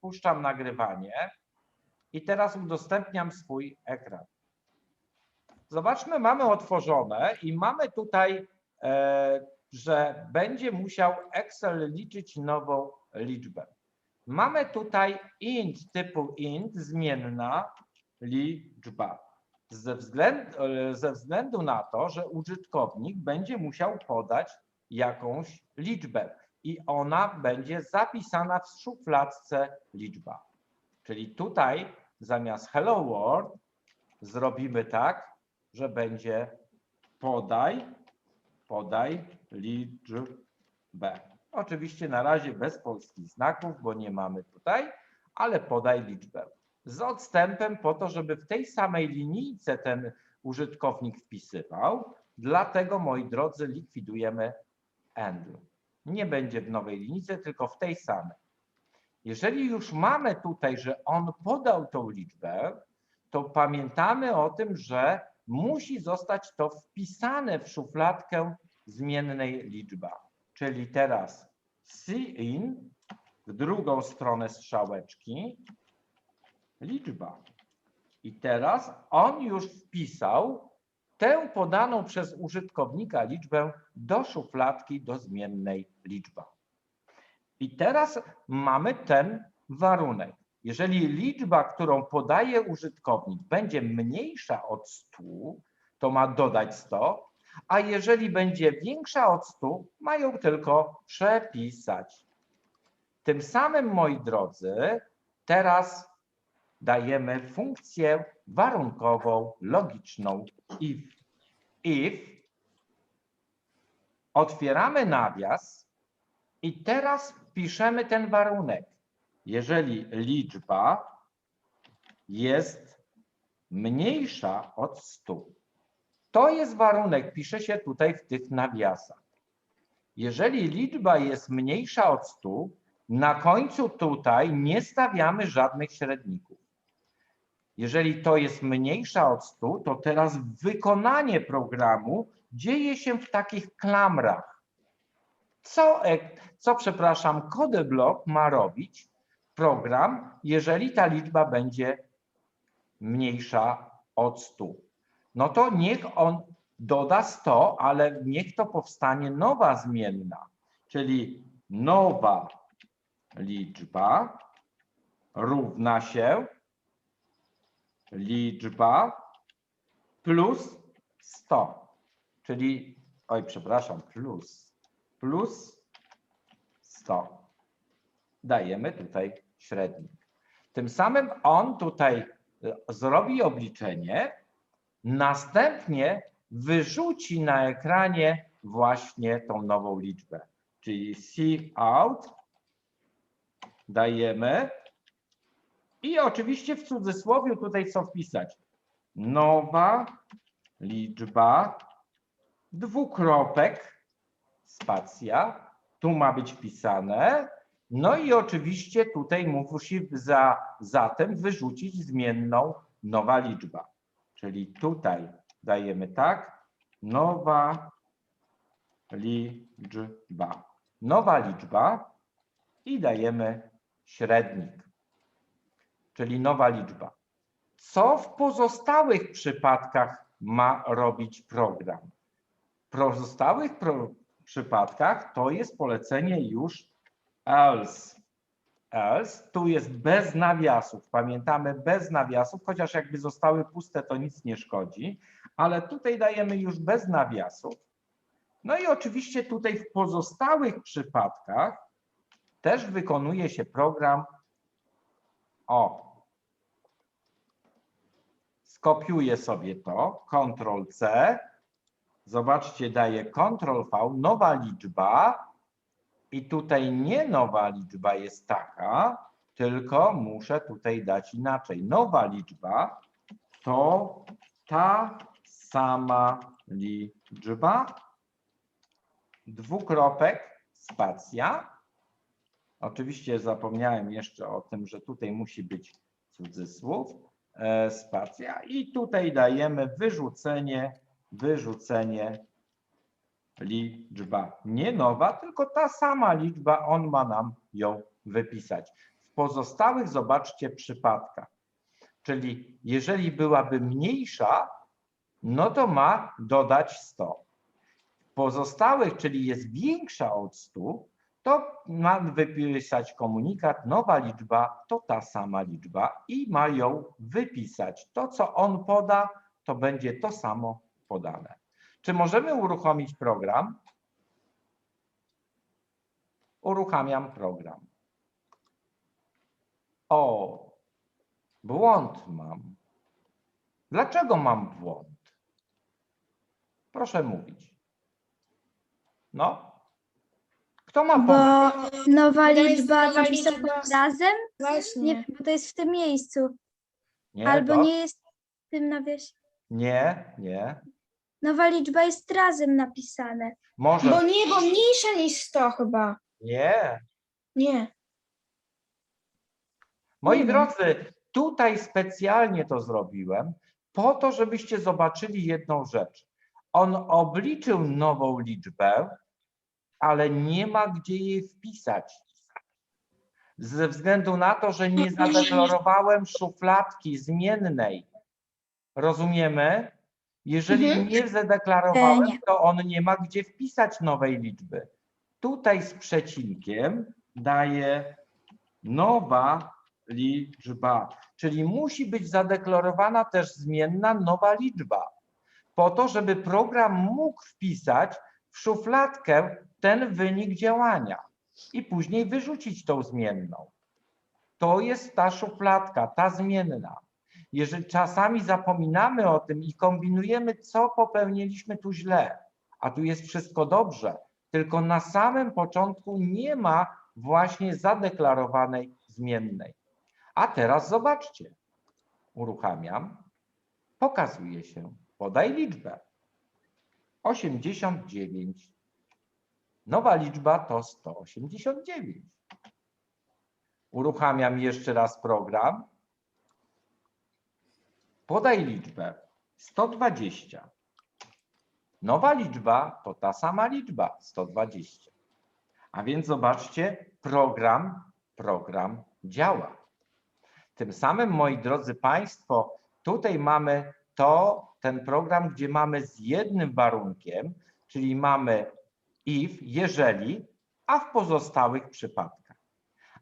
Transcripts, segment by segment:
puszczam nagrywanie i teraz udostępniam swój ekran. Zobaczmy, mamy otworzone i mamy tutaj, e, że będzie musiał Excel liczyć nową liczbę. Mamy tutaj int typu int, zmienna liczba. Ze względu, ze względu na to, że użytkownik będzie musiał podać jakąś liczbę i ona będzie zapisana w szufladce liczba. Czyli tutaj zamiast hello world zrobimy tak, że będzie podaj, podaj liczbę. Oczywiście na razie bez polskich znaków, bo nie mamy tutaj, ale podaj liczbę. Z odstępem po to, żeby w tej samej linijce ten użytkownik wpisywał. Dlatego, moi drodzy, likwidujemy end. Nie będzie w nowej linijce, tylko w tej samej. Jeżeli już mamy tutaj, że on podał tą liczbę, to pamiętamy o tym, że musi zostać to wpisane w szufladkę zmiennej liczba. Czyli teraz in w drugą stronę strzałeczki liczba. I teraz on już wpisał tę podaną przez użytkownika liczbę do szufladki do zmiennej liczba. I teraz mamy ten warunek. Jeżeli liczba, którą podaje użytkownik, będzie mniejsza od 100, to ma dodać 100, a jeżeli będzie większa od 100, mają tylko przepisać. Tym samym, moi drodzy, teraz dajemy funkcję warunkową, logiczną if. If otwieramy nawias i teraz piszemy ten warunek. Jeżeli liczba jest mniejsza od 100. To jest warunek, pisze się tutaj w tych nawiasach. Jeżeli liczba jest mniejsza od 100, na końcu tutaj nie stawiamy żadnych średników. Jeżeli to jest mniejsza od 100, to teraz wykonanie programu dzieje się w takich klamrach. Co, co przepraszam, kodeblock ma robić program, jeżeli ta liczba będzie mniejsza od 100? No to niech on doda 100, ale niech to powstanie nowa zmienna, czyli nowa liczba równa się liczba plus 100, czyli, oj przepraszam, plus, plus 100. Dajemy tutaj średnik. Tym samym on tutaj e, zrobi obliczenie, następnie wyrzuci na ekranie właśnie tą nową liczbę. Czyli see out dajemy i oczywiście w cudzysłowie tutaj co wpisać? Nowa liczba dwukropek spacja. Tu ma być wpisane. No i oczywiście tutaj musi za, zatem wyrzucić zmienną nowa liczba. Czyli tutaj dajemy tak, nowa liczba. Nowa liczba i dajemy średnik czyli nowa liczba. Co w pozostałych przypadkach ma robić program? W pozostałych pro przypadkach to jest polecenie już else. Else tu jest bez nawiasów. Pamiętamy bez nawiasów, chociaż jakby zostały puste, to nic nie szkodzi, ale tutaj dajemy już bez nawiasów. No i oczywiście tutaj w pozostałych przypadkach też wykonuje się program o skopiuję sobie to, Ctrl C, zobaczcie, daję Ctrl V, nowa liczba i tutaj nie nowa liczba jest taka, tylko muszę tutaj dać inaczej. Nowa liczba to ta sama liczba, dwukropek, spacja. Oczywiście zapomniałem jeszcze o tym, że tutaj musi być cudzysłów E, spacja i tutaj dajemy wyrzucenie, wyrzucenie liczba. Nie nowa, tylko ta sama liczba, on ma nam ją wypisać. W pozostałych, zobaczcie, przypadkach. Czyli jeżeli byłaby mniejsza, no to ma dodać 100. W pozostałych, czyli jest większa od 100, to ma wypisać komunikat, nowa liczba to ta sama liczba i ma ją wypisać. To, co on poda, to będzie to samo podane. Czy możemy uruchomić program? Uruchamiam program. O, błąd mam. Dlaczego mam błąd? Proszę mówić. No. Kto ma Bo pomysł? nowa liczba napisana razem? Nie bo to jest w tym miejscu. Nie, Albo to- nie jest w tym nawiasie. Nie, nie. Nowa liczba jest razem napisane. Może. Bo nie, bo mniejsza niż 100 chyba. Nie. Nie. Moi drodzy, tutaj specjalnie to zrobiłem po to, żebyście zobaczyli jedną rzecz. On obliczył nową liczbę, ale nie ma gdzie jej wpisać. Ze względu na to, że nie zadeklarowałem szufladki zmiennej. Rozumiemy? Jeżeli Mhm. nie zadeklarowałem, E, nie. to on nie ma gdzie wpisać nowej liczby. Tutaj z przecinkiem daje nowa liczba, czyli musi być zadeklarowana też zmienna nowa liczba, po to, żeby program mógł wpisać w szufladkę ten wynik działania i później wyrzucić tą zmienną. To jest ta szufladka, ta zmienna. Jeżeli czasami zapominamy o tym i kombinujemy, co popełniliśmy tu źle, a tu jest wszystko dobrze, tylko na samym początku nie ma właśnie zadeklarowanej zmiennej. A teraz zobaczcie. Uruchamiam. Pokazuje się. Podaj liczbę. 89. Nowa liczba to 189. Uruchamiam jeszcze raz program. Podaj liczbę. 120. Nowa liczba to ta sama liczba 120. A więc zobaczcie, program, program działa. Tym samym, moi drodzy Państwo, tutaj mamy to, ten program, gdzie mamy z jednym warunkiem, czyli mamy if, jeżeli, a w pozostałych przypadkach.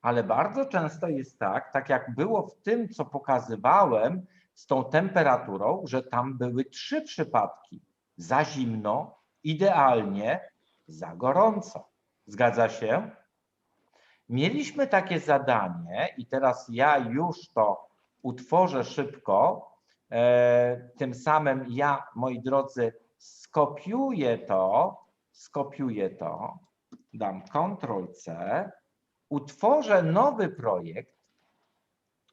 Ale bardzo często jest tak, tak jak było w tym, co pokazywałem z tą temperaturą, że tam były trzy przypadki. Za zimno, idealnie, za gorąco. Zgadza się? Mieliśmy takie zadanie i teraz ja już to utworzę szybko. E, tym samym ja, moi drodzy, skopiuję to, skopiuję to, dam Ctrl C, utworzę nowy projekt,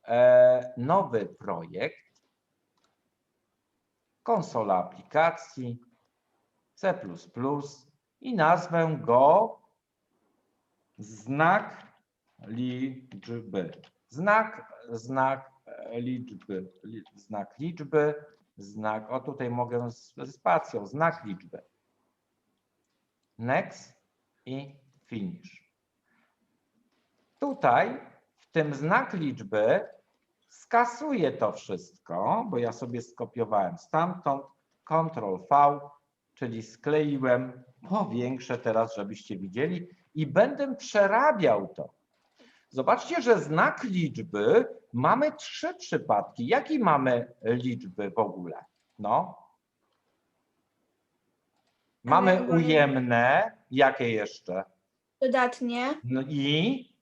e, nowy projekt, konsola aplikacji, C++ i nazwę go znak liczby. Znak, znak liczby, li, znak liczby, znak, o tutaj mogę z spacją, znak liczby. Next i finish. Tutaj w tym znak liczby skasuję to wszystko, bo ja sobie skopiowałem stamtąd, Ctrl V, czyli skleiłem, powiększę teraz, żebyście widzieli i będę przerabiał to. Zobaczcie, że znak liczby mamy trzy przypadki. Jakie mamy liczby w ogóle? No. Mamy ujemne. Jakie jeszcze? Dodatnie. No i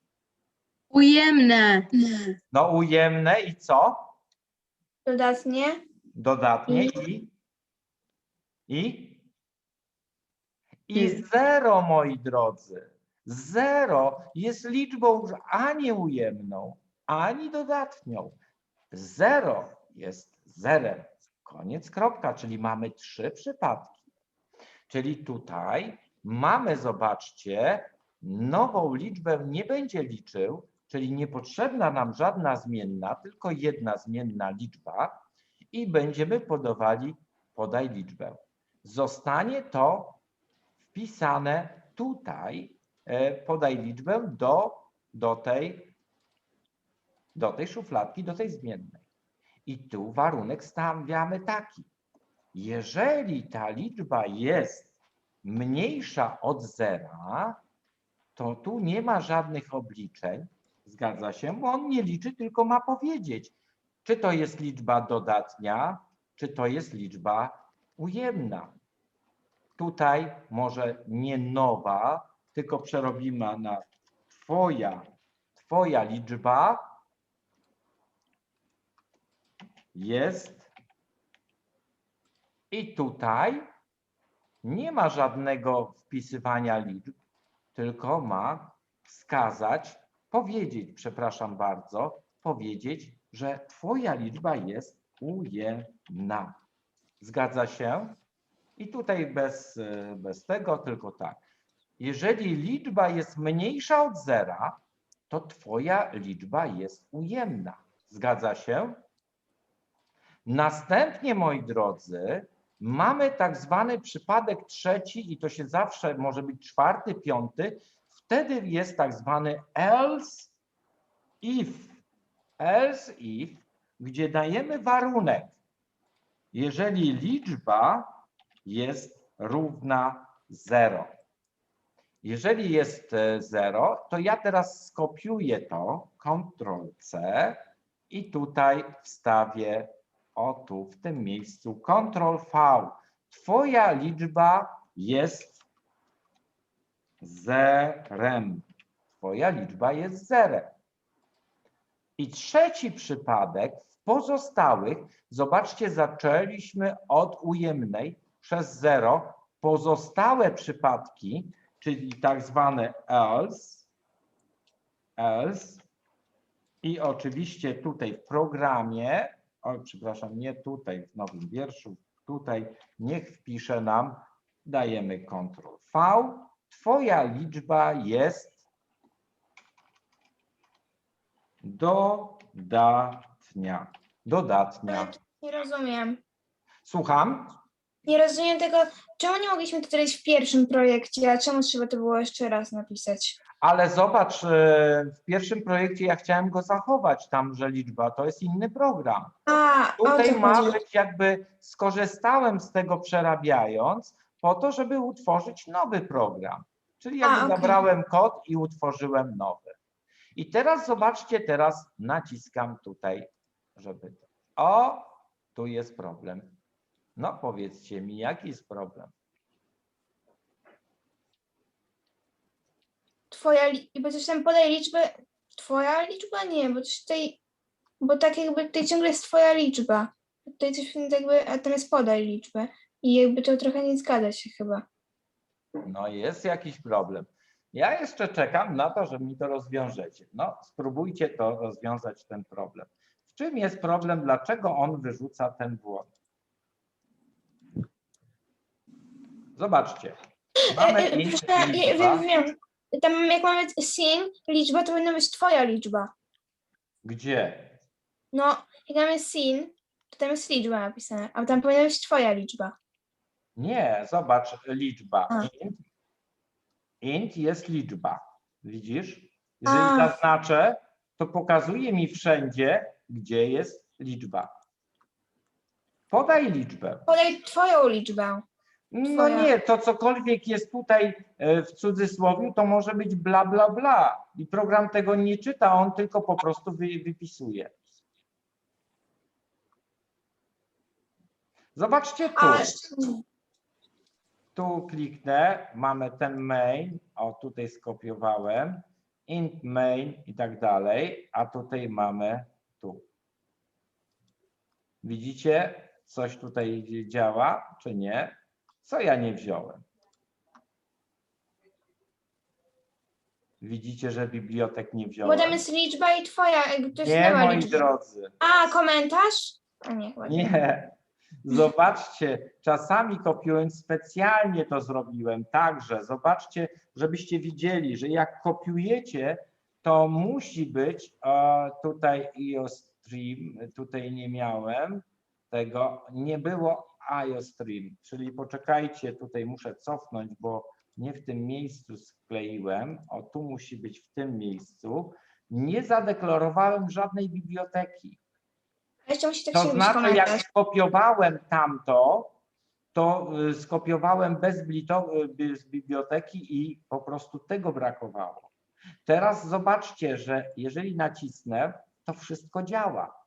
Ujemne. no ujemne i co? Dodatnie. Dodatnie i i i zero, moi drodzy. Zero jest liczbą już ani ujemną, ani dodatnią. Zero jest zerem. Koniec, kropka, czyli mamy trzy przypadki. Czyli tutaj mamy, zobaczcie, nową liczbę nie będzie liczył, czyli niepotrzebna nam żadna zmienna, tylko jedna zmienna liczba i będziemy podawali podaj liczbę. Zostanie to wpisane tutaj, e, podaj liczbę do, do tej do tej szufladki, do tej zmiennej. I tu warunek stawiamy taki. Jeżeli ta liczba jest mniejsza od zera, to tu nie ma żadnych obliczeń, zgadza się, bo on nie liczy, tylko ma powiedzieć, czy to jest liczba dodatnia, czy to jest liczba ujemna. Tutaj może nie nowa, tylko przerobimy na twoja, twoja liczba. Jest. I tutaj nie ma żadnego wpisywania liczb, tylko ma wskazać, powiedzieć, przepraszam bardzo, powiedzieć, że twoja liczba jest ujemna. Zgadza się? I tutaj bez, bez tego, tylko tak. Jeżeli liczba jest mniejsza od zera, to twoja liczba jest ujemna. Zgadza się? Następnie, moi drodzy, mamy tak zwany przypadek trzeci i to się zawsze może być czwarty, piąty. Wtedy jest tak zwany else if. Else if, gdzie dajemy warunek. Jeżeli liczba jest równa 0. Jeżeli jest 0, to ja teraz skopiuję to, Ctrl C i tutaj wstawię o tu, w tym miejscu, Ctrl V. Twoja liczba jest zerem. Twoja liczba jest zerem. I trzeci przypadek, w pozostałych, zobaczcie, zaczęliśmy od ujemnej przez 0. Pozostałe przypadki, czyli tak zwane else, else i oczywiście tutaj w programie, o, przepraszam, nie tutaj w nowym wierszu, tutaj niech wpisze nam, dajemy Ctrl V, Twoja liczba jest dodatnia. Dodatnia. Nie rozumiem. Słucham? Nie rozumiem tego, czemu nie mogliśmy to zrobić w pierwszym projekcie, a czemu trzeba to było jeszcze raz napisać? Ale zobacz, e, w pierwszym projekcie ja chciałem go zachować tam, że liczba to jest inny program. A, Tutaj ma być jakby skorzystałem z tego przerabiając po to, żeby utworzyć nowy program. Czyli A, jakby okej. zabrałem kod i utworzyłem nowy. I teraz zobaczcie, teraz naciskam tutaj, żeby. O, tu jest problem. No powiedzcie mi, jaki jest problem? Twoja, li- bo coś tam podaj liczbę. Twoja liczba? Nie, bo coś tutaj, bo tak jakby tutaj ciągle jest twoja liczba. Tutaj coś jakby, a jest podaj liczbę. I jakby to trochę nie zgadza się chyba. No jest jakiś problem. Ja jeszcze czekam na to, że mi to rozwiążecie. No, spróbujcie to rozwiązać ten problem. W czym jest problem? Dlaczego on wyrzuca ten błąd? Zobaczcie. Mamy E, e, int liczba. wiem, wiem. Tam jak mamy sin, liczba, to powinna być twoja liczba. Gdzie? No, jak mamy sin, to tam jest liczba napisana, a tam powinna być twoja liczba. Nie, zobacz, liczba. A. Int, int jest liczba. Widzisz? Jeżeli A. zaznaczę, to pokazuje mi wszędzie, gdzie jest liczba. Podaj liczbę. Podaj twoją liczbę. No Twoja. nie, to cokolwiek jest tutaj e, w cudzysłowie, to może być bla, bla, bla. I program tego nie czyta, on tylko po prostu wy, wypisuje. Zobaczcie tu. Tu kliknę, mamy ten main, o tutaj skopiowałem, int main i tak dalej, a tutaj mamy tu. Widzicie, coś tutaj działa, czy nie? Co ja nie wziąłem? Widzicie, że bibliotek nie bo wziąłem? tam jest liczba i twoja, jakby to jest Nie, moi drodzy. A, komentarz? A nie, nie. Zobaczcie, czasami kopiując specjalnie to zrobiłem także. Zobaczcie, żebyście widzieli, że jak kopiujecie, to musi być tutaj IOStream, tutaj nie miałem tego, nie było IOStream, czyli poczekajcie, tutaj muszę cofnąć, bo nie w tym miejscu skleiłem. O, tu musi być w tym miejscu. Nie zadeklarowałem żadnej biblioteki. A jeszcze musi tak To się znaczy, jak skopiowałem tamto, to y, skopiowałem bez, y, bez biblioteki i po prostu tego brakowało. Teraz zobaczcie, że jeżeli nacisnę, to wszystko działa.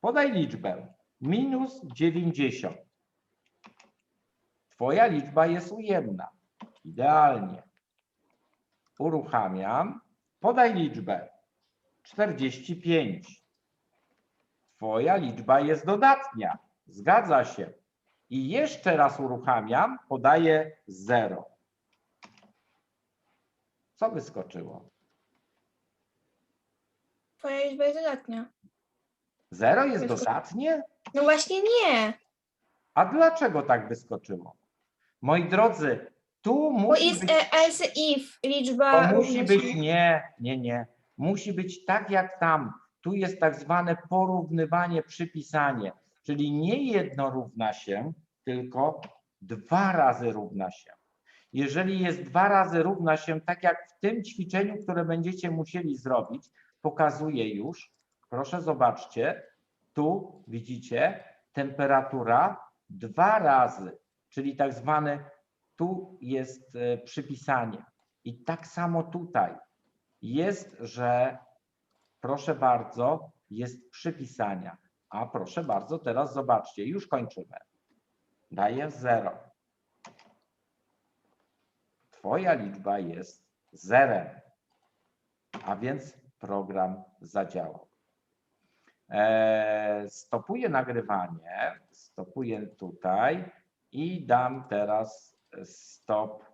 Podaj liczbę. Minus 90. Twoja liczba jest ujemna. Idealnie. Uruchamiam. Podaj liczbę. 45. Twoja liczba jest dodatnia. Zgadza się. I jeszcze raz uruchamiam, podaję 0. Co wyskoczyło? Twoja liczba jest dodatnia. 0 jest dodatnie? No właśnie nie, A dlaczego tak wyskoczyło? Moi drodzy, tu bo musi jest być, e, else if liczba to musi równa być, się- nie, nie, nie. Musi być tak jak tam. Tu jest tak zwane porównywanie, przypisanie, czyli nie jedno równa się, tylko dwa razy równa się. Jeżeli jest dwa razy równa się, tak jak w tym ćwiczeniu, które będziecie musieli zrobić, pokazuję już, proszę zobaczcie, tu widzicie temperatura dwa razy, czyli tak zwany, tu jest e, przypisanie. I tak samo tutaj jest, że proszę bardzo, jest przypisania. A proszę bardzo, teraz zobaczcie, już kończymy. Daję 0. Twoja liczba jest zerem, a więc program zadziałał. Eee, stopuję nagrywanie, stopuję tutaj i dam teraz stop